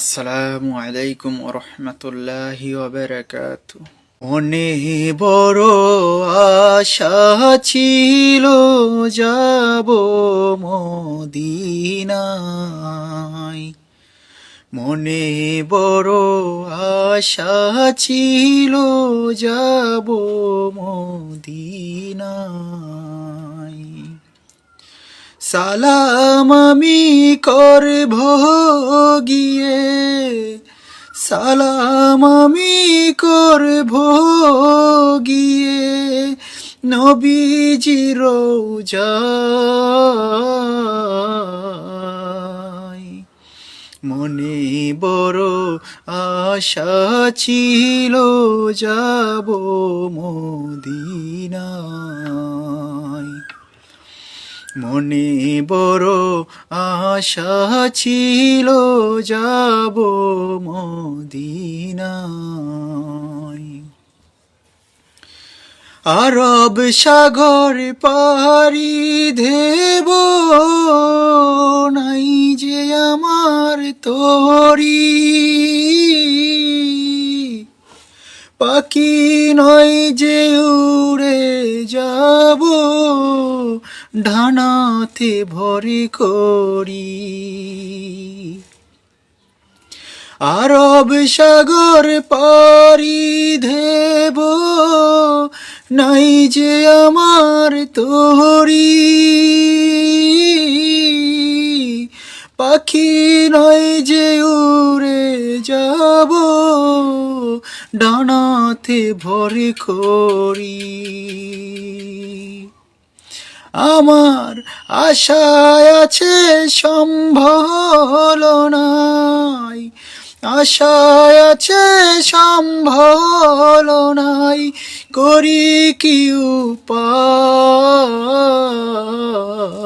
আসসালামু আলাইকুম রহমতুল্লাহি ওবরাকাত। মনে বড় আশা ছিল যাব মদিনায়। মনে বড় আশা ছিল যাব মদিনায়। সালাম আমি করব গিয়ে। সালাম আমি করব গিয়ে। নবীজির রোজায় মনে বড় আশা ছিল, যাব মদিনায়। মনে বড় আশা ছিল যাব মদিনায়। আরব সাগর পাহাড়ি দেব নাই যে আমার তোরি। পাখি নয় যে উড়ে যাব ঢানাতে ভরে করি। আরব সাগর পারি দেব, নাই যে আমার তোরি পাখি নয় যে উড়ে যাব ডানাতে ভরে করি। আমার আশায় আছে সম্ভল নাই। আশায় আছে সম্ভল নাই। করি কি উপায়?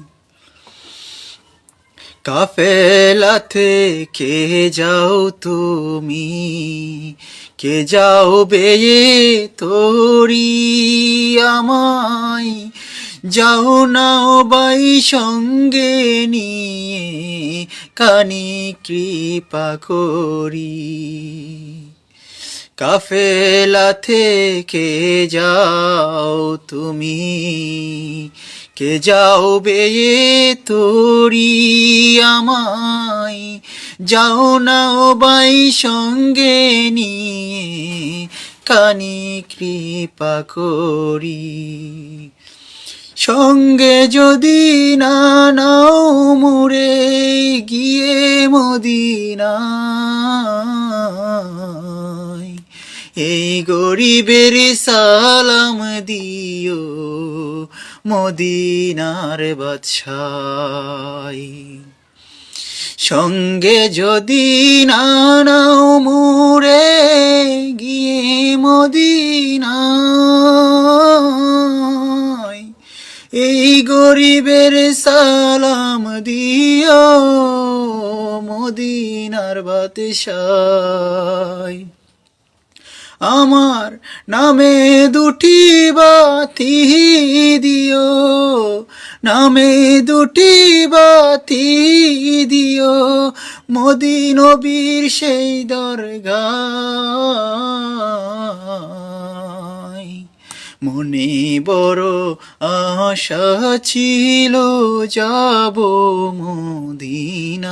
কাফেলা থেকে যাও তুমি, কে যাও বেয়ে তোরি আমায়। যাও নাও বাই সঙ্গে নিয়ে কানি কৃপা করি। কাফেলা থেকে যাও তুমি কে যাও বেয়ে তোরি আমায়? যাও নাও বাই সঙ্গে নিয়ে কানি কৃপা করি। সঙ্গে যদি না নাও মুড়ে গিয়ে মদিনায় এই গরিবের সালাম দিও, মদিনার বাদশাই। সঙ্গে যদি না নাও মুড়ে গিয়ে মদিনায়, এই গরিবের সালাম দিও, মদিনার বাদশাই। আমার নামে দুটি বাতি দিও, নামে দুটি বাতি দিও মদিনবীর সেই দরগায়। মনে বড় আশা ছিল, যাব মদিনায়।